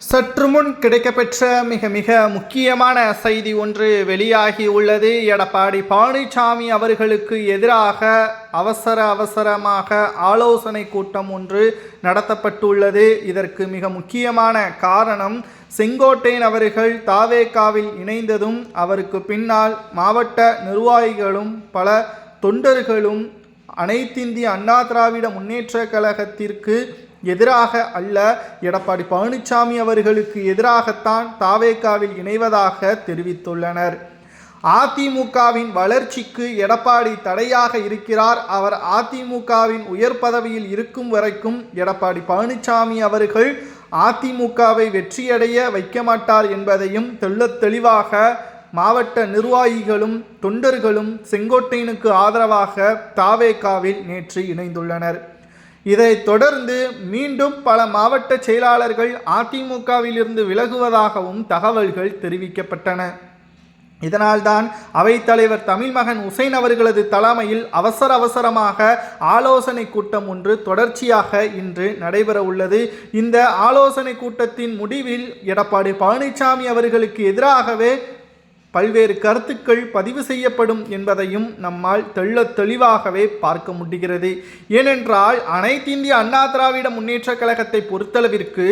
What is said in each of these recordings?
சற்று முன் கிடைக்கப்பெற்ற மிக மிக முக்கியமான செய்தி ஒன்று வெளியாகி உள்ளது. எடப்பாடி பழனிசாமி அவர்களுக்கு எதிராக அவசர அவசரமாக ஆலோசனை கூட்டம் ஒன்று நடத்தப்பட்டுள்ளது. இதற்கு மிக முக்கியமான காரணம் செங்கோட்டையன் அவர்கள் தாவேக்காவில் இணைந்ததும் அவருக்கு பின்னால் மாவட்ட நிர்வாகிகளும் பல தொண்டர்களும் அனைத்திந்திய அண்ணா திராவிட முன்னேற்ற கழகத்திற்கு எதிராக அல்ல. எடப்பாடி பழனிசாமி அவர்களுக்கு எதிராகத்தான் தாவேகாவில் இணைவதாக தெரிவித்துள்ளனர். அதிமுகவின் வளர்ச்சிக்கு எடப்பாடி தடையாக இருக்கிறார். அவர் அதிமுகவின் உயர் பதவியில் இருக்கும் வரைக்கும் எடப்பாடி பழனிசாமி அவர்கள் அதிமுகவை வெற்றியடைய வைக்க மாட்டார் என்பதையும் தெள்ளத் தெளிவாக மாவட்ட நிர்வாகிகளும் தொண்டர்களும் செங்கோட்டையனுக்கு ஆதரவாக தாவேகாவில் நேற்று இணைந்துள்ளனர். இதைத் தொடர்ந்து மீண்டும் பல மாவட்ட செயலாளர்கள் அதிமுகவிலிருந்து விலகுவதாகவும் தகவல்கள் தெரிவிக்கப்பட்டன. இதனால்தான் அவைத்தலைவர் தமிழ்மகன் உசைன் அவர்களது தலைமையில் அவசர அவசரமாக ஆலோசனை கூட்டம் ஒன்று தொடர்ச்சியாக இன்று நடைபெற உள்ளது. இந்த ஆலோசனை கூட்டத்தின் முடிவில் எடப்பாடி பழனிசாமி அவர்களுக்கு எதிராகவே பல்வேறு கருத்துக்கள் பதிவு செய்யப்படும் என்பதையும் நம்மால் தெள்ள தெளிவாகவே பார்க்க முடிகிறது. ஏனென்றால் அனைத்து இந்திய அண்ணா திராவிட முன்னேற்ற கழகத்தை பொறுத்தளவிற்கு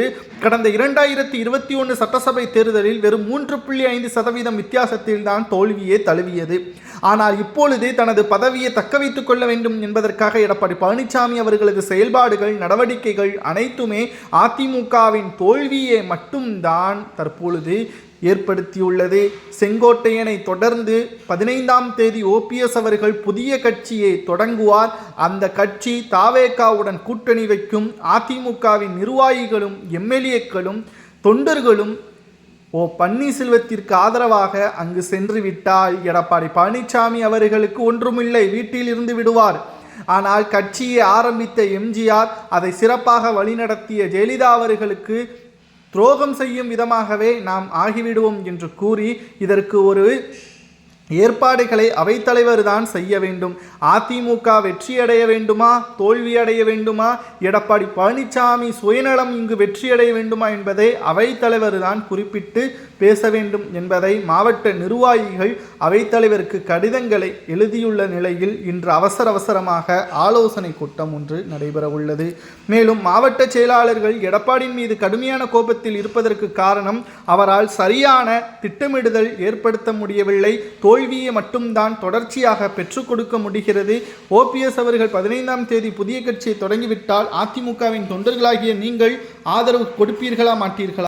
கடந்த இரண்டாயிரத்தி இருபத்தி ஒன்று சட்டசபை தேர்தலில் வெறும் மூன்று புள்ளி ஐந்து சதவீதம் வித்தியாசத்தில் தான் தோல்வியே தழுவியது. ஆனால் இப்பொழுது தனது பதவியை தக்க வைத்துக் கொள்ள வேண்டும் என்பதற்காக எடப்பாடி பழனிசாமி அவர்களது செயல்பாடுகள் நடவடிக்கைகள் அனைத்துமே அதிமுகவின் தோல்வியை மட்டும்தான் தற்பொழுது ஏற்படுத்தியுள்ளது. செங்கோட்டையனை தொடர்ந்து பதினைந்தாம் தேதி ஓபிஎஸ் அவர்கள் புதிய கட்சியை தொடங்குவார். அந்த கட்சி தாவேகாவுடன் கூட்டணி வைக்கும். அதிமுகவின் நிர்வாகிகளும் எம்எல்ஏக்களும் தொண்டர்களும் ஓ பன்னீர்செல்வத்திற்கு ஆதரவாக அங்கு சென்று விட்டால் எடப்பாடி பழனிசாமி அவர்களுக்கு ஒன்றுமில்லை வீட்டில் இருந்து விடுவார். ஆனால் கட்சியை ஆரம்பித்த எம்ஜிஆர் அதை சிறப்பாக வழிநடத்திய ஜெயலலிதா அவர்களுக்கு துரோகம் செய்யும் விதமாகவே நாம் ஆகிவிடுவோம் என்று கூறி இதற்கு ஒரு ஏற்பாடுகளை அவைத்தலைவர் தான் செய்ய வேண்டும். அதிமுக வெற்றியடைய வேண்டுமா? தோல்வியடைய வேண்டுமா? எடப்பாடி பழனிசாமி சுயநலம் இங்கு வெற்றியடைய வேண்டுமா என்பதை அவைத்தலைவர் தான் குறிப்பிட்டு பேச வேண்டும் என்பதை மாவட்ட நிர்வாகிகள் அவைத்தலைவருக்கு கடிதங்களை எழுதியுள்ள நிலையில் இன்று அவசர அவசரமாக ஆலோசனை கூட்டம் ஒன்று நடைபெற உள்ளது. மேலும் மாவட்ட செயலாளர்கள் எடப்பாடியின் மீது கடுமையான கோபத்தில் இருப்பதற்கு காரணம் அவரால் சரியான திட்டமிடுதல் ஏற்படுத்த முடியவில்லை. தோல் தோல்வியை மட்டும்தான் தொடர்ச்சியாக பெற்றுக் கொடுக்க முடிகிறது. ஓபிஎஸ் அவர்கள் பதினைந்தாம் தேதி புதிய கட்சியை தொடங்கிவிட்டால் அதிமுகவின் தொண்டர்களாகிய நீங்கள் ஆதரவு கொடுப்பீர்களா மாட்டீர்களா?